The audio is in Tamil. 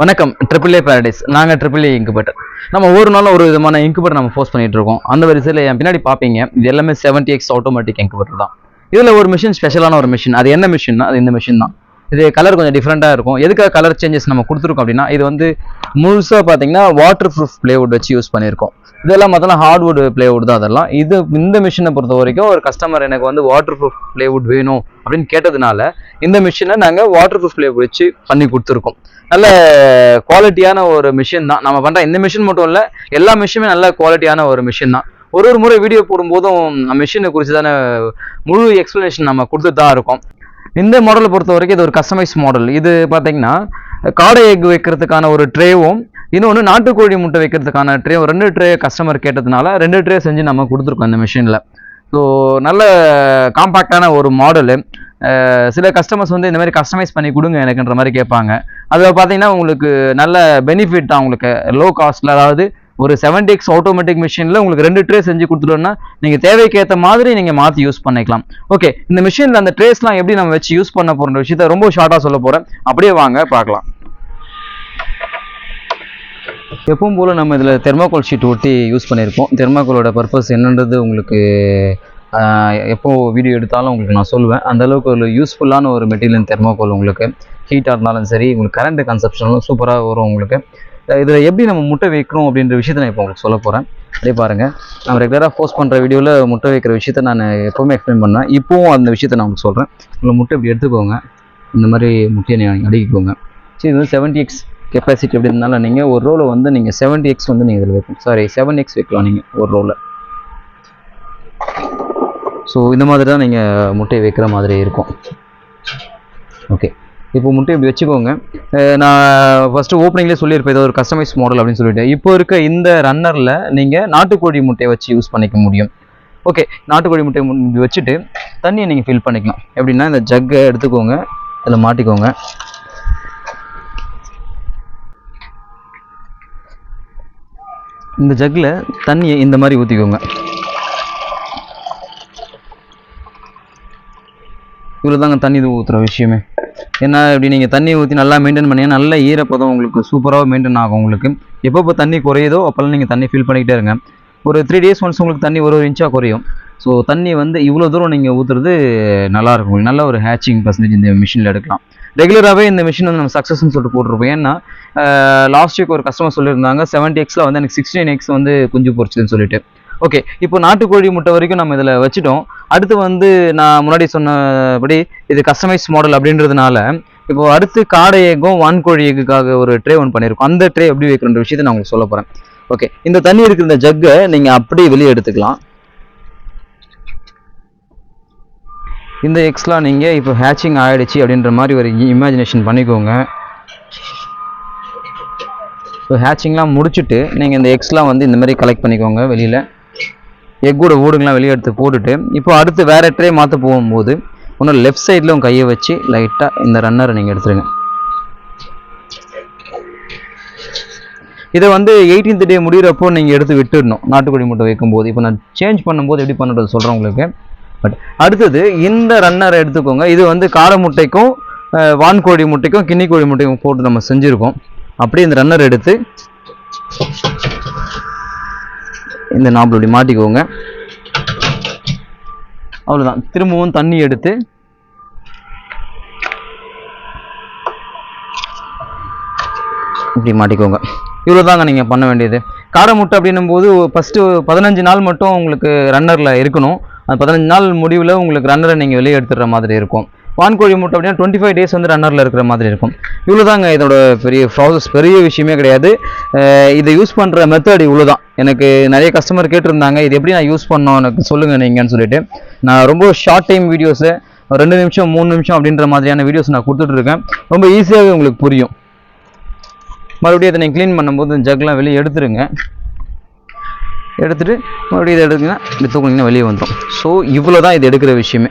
வணக்கம் ட்ரிபிள் ஏ பேரடைஸ் நாங்கள் ட்ரிபிள் ஏ இன்குபேட்டர் நம்ம ஒவ்வொரு நாளும் ஒரு விதமான இன்குபேட்டர் நம்ம ஃபோர்ஸ் பண்ணிட்டு இருக்கோம். அந்த வரிசையில் என் பின்னாடி பார்ப்பீங்க இது எல்லாமே செவன்டி எக்ஸ் ஆட்டோமேட்டிக் இன்குபேட்டர் தான். இதில் ஒரு மிஷின் ஸ்பெஷலான ஒரு மிஷின் அது என்ன மிஷின்னா அது இந்த மிஷின் தான். இது கலர் கொஞ்சம் டிஃப்ரெண்ட்டாக இருக்கும். எதுக்காக கலர் சேஞ்சஸ் நம்ம கொடுத்துருக்கோம் அப்படின்னா இது வந்து முழுசாக பார்த்தீங்கன்னா வாட்டர் ப்ரூஃப் பிளேவுட் வச்சு யூஸ் பண்ணியிருக்கோம். இதெல்லாம் மொத்தம் ஹார்ட்வுட் பிளேவுட் தான் அதெல்லாம். இது இந்த மிஷினை பொறுத்த வரைக்கும் ஒரு கஸ்டமர் எனக்கு வந்து வாட்டர் ப்ரூஃப் பிளேவுட் வேணும் அப்படின்னு கேட்டதுனால இந்த மிஷினை நாங்கள் வாட்டர் ப்ரூஃப் பிளேவுட் வச்சு பண்ணி கொடுத்துருக்கோம். நல்ல குவாலிட்டியான ஒரு மிஷின் தான். நம்ம பண்ணுற இந்த மிஷின் மட்டும் இல்லை எல்லா மிஷினுமே நல்ல குவாலிட்டியான ஒரு மிஷின் தான். ஒரு ஒரு முறை வீடியோ போடும்போதும் மிஷினை குறித்து தானே முழு எக்ஸ்ப்ளனேஷன் நம்ம கொடுத்துட்டு தான் இருக்கோம். இந்த மாடலை பொறுத்த வரைக்கும் இது ஒரு கஸ்டமைஸ் மாடல் இது பார்த்தீங்கன்னா காடை எக் வைக்கிறதுக்கான ஒரு ட்ரேவும் இன்னொன்று நாட்டுக்கோழி முட்டை வைக்கிறதுக்கான ட்ரே ரெண்டு ட்ரே கஸ்டமர் கேட்டதுனால ரெண்டு ட்ரே செஞ்சு நம்ம கொடுத்துருக்கோம் இந்த மிஷினில் ஸோ நல்ல காம்பாக்டான ஒரு மாடலு சில கஸ்டமர்ஸ் வந்து இந்த மாதிரி கஸ்டமைஸ் பண்ணி கொடுங்க எனக்குன்ற மாதிரி கேட்பாங்க. அதில் பார்த்தீங்கன்னா உங்களுக்கு நல்ல பெனிஃபிட் தான் உங்களுக்கு. லோ காஸ்ட்டில் அதாவது ஒரு செவன் டேக்ஸ் ஆட்டோமேட்டிக் மிஷினில் உங்களுக்கு ரெண்டு ட்ரே செஞ்சு கொடுத்துட்டோம்னா நீங்கள் தேவைக்கேற்ற மாதிரி நீங்கள் மாற்றி யூஸ் பண்ணிக்கலாம். ஓகே இந்த மிஷினில் அந்த ட்ரேஸ்லாம் எப்படி நம்ம வச்சு யூஸ் பண்ண போகிற விஷயத்த ரொம்ப ஷார்ட்டாக சொல்ல போகிறேன் அப்படியே வாங்க பார்க்கலாம். எப்பவும் போல் நம்ம இதில் தெர்மாக்கோல் ஷீட் ஒட்டி யூஸ் பண்ணியிருக்கோம் தெர்மாக்கோலோட பர்பஸ் என்னன்றது உங்களுக்கு எப்போது எப்போ வீடியோ எடுத்தாலும் உங்களுக்கு நான் சொல்லுவேன். அந்த அளவுக்கு ஒரு யூஸ்ஃபுல்லான ஒரு மெட்டீரியல் தெர்மாக்கோல் உங்களுக்கு. ஹீட்டாக இருந்தாலும் சரி உங்களுக்கு கரண்ட் கன்சப்ஷனும் சூப்பராக வரும் உங்களுக்கு. இதில் எப்படி நம்ம முட்டை வைக்கிறோம் அப்படின்ற விஷயத்தை நான் இப்போ உங்களுக்கு சொல்ல போகிறேன் அப்படியே பாருங்கள் நம்ம ரெகுலராக போஸ்ட் பண்ணுற வீடியோவில் முட்டை வைக்கிற விஷயத்த நான் எப்போவுமே எக்ஸ்பிளைன் பண்ணேன் இப்போவும் அந்த விஷயத்தை நான் உங்களுக்கு சொல்கிறேன் உங்களை முட்டை இப்படி எடுத்துக்கோங்க. இந்த மாதிரி முட்டையை நீங்கள் அடுக்கிக்கோங்க. சரி இது வந்து செவன்ட்டி எக்ஸ் கெப்பாசிட்டி அப்படின்றதுனால நீங்கள் ஒரு ரோவில் வந்து நீங்கள் செவன்ட்டி எக்ஸ் வந்து நீங்கள் இதில் வைக்கணும். சாரி செவன் எக்ஸ் வைக்கலாம் நீங்கள் ஒரு ரோவில் ஸோ இந்த மாதிரி தான் நீங்கள் முட்டையை வைக்கிற மாதிரி இருக்கும். ஓகே இப்போ முட்டை இப்படி வச்சுக்கோங்க. நான் ஃபஸ்ட்டு ஓப்பனிங்லேயே சொல்லியிருப்பேன் இது ஒரு கஸ்டமைஸ் மாடல் அப்படின்னு சொல்லிட்டு. இப்போ இருக்க இந்த ரன்னரில் நீங்கள் நாட்டுக்கோழி முட்டையை வச்சு யூஸ் பண்ணிக்க முடியும். ஓகே நாட்டுக்கோழி முட்டையை வச்சுட்டு தண்ணியை நீங்கள் ஃபில் பண்ணிக்கலாம். எப்படின்னா இந்த ஜக்கை எடுத்துக்கோங்க. அதில் மாட்டிக்கோங்க. இந்த ஜக்கில் தண்ணியை இந்த மாதிரி ஊற்றிக்கோங்க இவ்வளோ தாங்க தண்ணி இது ஊற்றுற விஷயமே. ஏன்னா இப்படி நீங்கள் தண்ணி ஊற்றி நல்லா மெயின்டைன் பண்ணிங்கன்னா நல்ல ஈரப்பதம் உங்களுக்கு சூப்பராக மெயின்டைன் ஆகும் உங்களுக்கு. எப்பப்போ தண்ணி குறையுதோ அப்போல்லாம் நீங்கள் தண்ணி ஃபில் பண்ணிக்கிட்டே இருங்க. ஒரு த்ரீ டேஸ் ஒன்ஸ் உங்களுக்கு தண்ணி ஒரு ஒரு இன்ச்சாக குறையும். ஸோ தண்ணி வந்து இவ்வளோ தூரம் நீங்கள் ஊற்றுறது நல்லாயிருக்கும் உங்களுக்கு நல்ல ஒரு ஹேச்சிங் பர்சன்டேஜ் இந்த மிஷினில் எடுக்கலாம். ரெகுலராகவே இந்த மிஷின் வந்து நம்ம சக்ஸஸ்ன்னு சொல்லிட்டு போட்டிருப்போம். ஏன்னா லாஸ்ட் வீக் ஒரு கஸ்டமர் சொல்லியிருந்தாங்க செவன்ட்டி எக்ஸில் வந்து எனக்கு சிக்ஸ்டீன் எக்ஸ் வந்து குஞ்சு பொரிச்சுதுன்னு சொல்லிட்டு. ஓகே இப்போ நாட்டுக்கோழி முட்டை வரைக்கும் நம்ம இதில் வச்சுட்டோம். அடுத்து வந்து நான் முன்னாடி சொன்னபடி இது கஸ்டமைஸ் மாடல் அப்படின்றதுனால இப்போ அடுத்து காடை எக்கும் வான்கோழி எக்குக்காக ஒரு ட்ரே ஒன்று பண்ணியிருக்கோம். அந்த ட்ரே எப்படி வைக்கிற விஷயத்தை நான் உங்களுக்கு சொல்ல போகிறேன் ஓகே இந்த தண்ணி இருக்கிற இந்த ஜக்கை நீங்கள் அப்படியே வெளியே எடுத்துக்கலாம். இந்த எக்ஸ்லாம் நீங்கள் இப்போ ஹேச்சிங் ஆகிடுச்சு அப்படின்ற மாதிரி ஒரு இமேஜினேஷன் பண்ணிக்கோங்க. இப்போ ஹேச்சிங்லாம் முடிச்சுட்டு நீங்கள் இந்த எக்ஸ்லாம் வந்து இந்த மாதிரி கலெக்ட் பண்ணிக்கோங்க வெளியில். எக்கோட ஓடுங்கலாம் வெளியே எடுத்து போட்டுட்டு இப்போ அடுத்து வேற ட்ரே மாற்ற போகும்போது ஒன்று லெஃப்ட் சைடில் உங்கள் கையை வச்சு லைட்டாக இந்த ரன்னரை நீங்கள் எடுத்துருங்க. இதை வந்து 18th டே முடிகிறப்போ நீங்கள் எடுத்து விட்டுடணும். நாட்டுக்கோழி முட்டை வைக்கும்போது. இப்போ நான் சேஞ்ச் பண்ணும்போது எப்படி பண்ணுறது சொல்கிறேன் உங்களுக்கு. பட் அடுத்தது இந்த ரன்னரை எடுத்துக்கோங்க. இது வந்து கார முட்டைக்கும் வான்கோழி முட்டைக்கும் கிண்ணி கோழி முட்டைக்கும் போட்டு நம்ம செஞ்சுருக்கோம். அப்படியே இந்த ரன்னர் எடுத்து இந்த நாப்பில் இப்படி மாட்டிக்கோங்க. அவ்வளோதான் திரும்பவும் தண்ணி எடுத்து இப்படி மாட்டிக்கோங்க. இவ்வளோ தாங்க நீங்கள் பண்ண வேண்டியது. காடை முட்டை அப்படின்னும் போது ஃபஸ்ட்டு பதினஞ்சு நாள் மட்டும் உங்களுக்கு ரன்னரில் இருக்கணும். அந்த பதினஞ்சு நாள் முடிவில் உங்களுக்கு ரன்னரை நீங்கள் வெளியே எடுத்துடுற மாதிரி இருக்கும். வான்கோழி முட்டை அப்படின்னா டுவெண்ட்டி ஃபைவ் டேஸ் வந்து ரன்னரில் இருக்கிற மாதிரி இருக்கும். இவ்வளோ தாங்க இதோட பெரிய ப்ராசஸ் பெரிய விஷயமே கிடையாது. இதை யூஸ் பண்ணுற மெத்தட் இவ்வளோ தான் எனக்கு நிறைய கஸ்டமர் கேட்டிருந்தாங்க இது எப்படி நான் யூஸ் பண்ணோம் எனக்கு சொல்லுங்கள் நீங்கன்னு சொல்லிட்டு. நான் ரொம்ப ஷார்ட் டைம் வீடியோஸு ரெண்டு நிமிஷம் மூணு நிமிஷம் அப்படின்ற மாதிரியான வீடியோஸ் நான் கொடுத்துட்ருக்கேன் ரொம்ப ஈஸியாகவே உங்களுக்கு புரியும். மறுபடியும் இதை நீங்கள் க்ளீன் பண்ணும்போது இந்த ஜக்லாம் வெளியே எடுத்துருங்க. எடுத்துகிட்டு மறுபடியும் இதை எடுத்தீங்கன்னா இது தூக்குனீங்கன்னா வெளியே வந்துடும் ஸோ இவ்வளோ தான் இது எடுக்கிற விஷயமே.